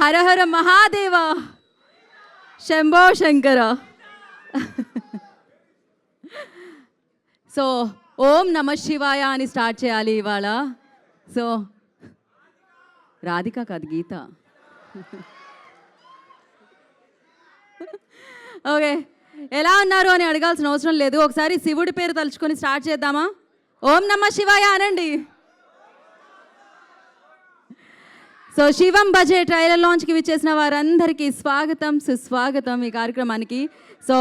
హరహర Mahadeva Shambho Shankara so ఓం నమ శివాయ అని స్టార్ట్ చేయాలి ఇవాళ సో రాధిక కాదు గీత ఓకే ఎలా ఉన్నారు అని అడగాల్సిన అవసరం లేదు ఒకసారి శివుడి పేరు తలుచుకొని స్టార్ట్ చేద్దామా ఓం నమ శివాయ అనండి సో శివం బజే ట్రైలర్ లాంచ్కి విచ్చేసిన వారందరికీ స్వాగతం సుస్వాగతం ఈ కార్యక్రమానికి సో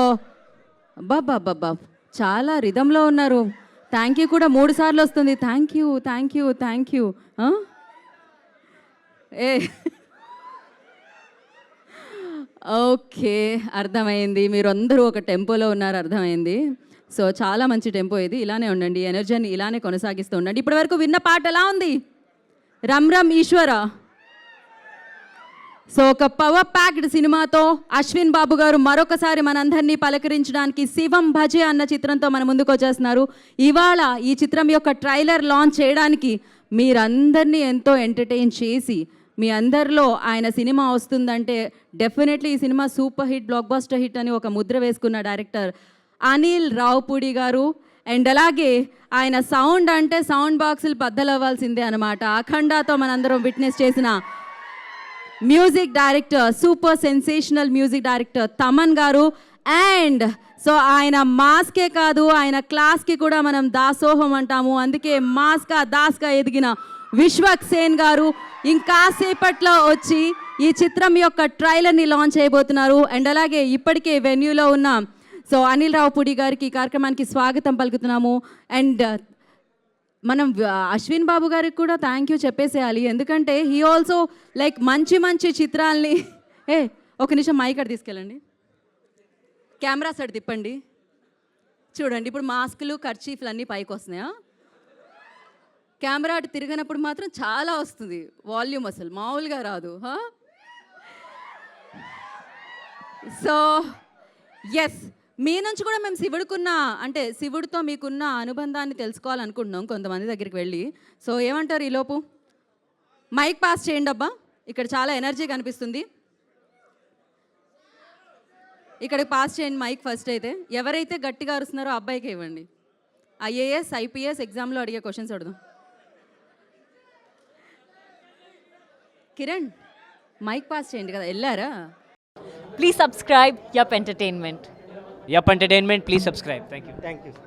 బాబా చాలా రిధంలో ఉన్నారు థ్యాంక్ యూ కూడా మూడు సార్లు వస్తుంది thank you thank you thank you A okay అర్థమైంది మీరు అందరూ ఒక టెంపోలో ఉన్నారు అర్థమైంది సో చాలా మంచి టెంపో ఇది ఇలానే ఉండండి ఎనర్జీని ఇలానే కొనసాగిస్తూ ఉండండి వరకు విన్న పాట ఎలా ఉంది రమ్ రమ్ ఈశ్వరా సో ఒక పవర్ ప్యాక్డ్ సినిమాతో అశ్విన్ బాబు గారు మరొకసారి మనందరినీ పలకరించడానికి శివం భజే అన్న చిత్రంతో మన ముందుకు వచ్చేస్తున్నారు ఇవాళ ఈ చిత్రం యొక్క ట్రైలర్ లాంచ్ చేయడానికి మీరందరినీ ఎంతో ఎంటర్టైన్ చేసి మీ అందరిలో ఆయన సినిమా వస్తుందంటే డెఫినెట్లీ ఈ cinema super hit blockbuster hit అని ఒక ముద్ర వేసుకున్న డైరెక్టర్ అనిల్ రావుపూడి గారు అండ్ అలాగే ఆయన సౌండ్ అంటే సౌండ్ బాక్సులు బద్దలవ్వాల్సిందే అనమాట అఖండాతో మనందరం విట్నెస్ చేసిన music director super sensational music director Thaman garu and so ఆయన మాస్కే కాదు ఆయన క్లాస్కి కూడా మనం దాసోహం అంటాము అందుకే మాస్కా దాస్గా ఎదిగిన విశ్వక్ సేన్ గారు ఇంకాసేపట్లో వచ్చి ఈ చిత్రం యొక్క ట్రైలర్ని లాంచ్ చేయబోతున్నారు అండ్ అలాగే ఇప్పటికే వెన్యూలో ఉన్న సో అనిల్ రావుపూడి గారికి ఈ కార్యక్రమానికి స్వాగతం పలుకుతున్నాము అండ్ మనం అశ్విన్ బాబు గారికి కూడా థ్యాంక్ యూ చెప్పేసేయాలి ఎందుకంటే హీ ఆల్సో లైక్ మంచి మంచి చిత్రాల్ని ఏ ఒక నిమిషం మై ఇక్కడ తీసుకెళ్ళండి కెమెరా సైడ్ తిప్పండి చూడండి ఇప్పుడు మాస్కులు ఖర్చీఫ్లు అన్నీ పైకి వస్తున్నాయా కెమెరా అటు తిరిగినప్పుడు మాత్రం చాలా వస్తుంది వాల్యూమ్ అసలు మామూలుగా రాదు సో ఎస్ మీ నుంచి కూడా మేము శివుడికున్న అంటే శివుడితో మీకున్న అనుబంధాన్ని తెలుసుకోవాలనుకుంటున్నాం కొంతమంది దగ్గరికి వెళ్ళి సో ఏమంటారు ఈలోపు మైక్ పాస్ చేయండి అబ్బా ఇక్కడ చాలా ఎనర్జీ కనిపిస్తుంది ఇక్కడ పాస్ చేయండి మైక్ ఫస్ట్ అయితే ఎవరైతే గట్టిగా అరుస్తున్నారో అబ్బాయికి ఇవ్వండి ఐఏఎస్ ఐపీఎస్ ఎగ్జామ్లో అడిగే క్వశ్చన్స్ అడుగుదాం కిరణ్ మైక్ పాస్ చేయండి కదా వెళ్ళారా please subscribe Yup Entertainment Yup Entertainment. Please subscribe. Thank you. Thank you.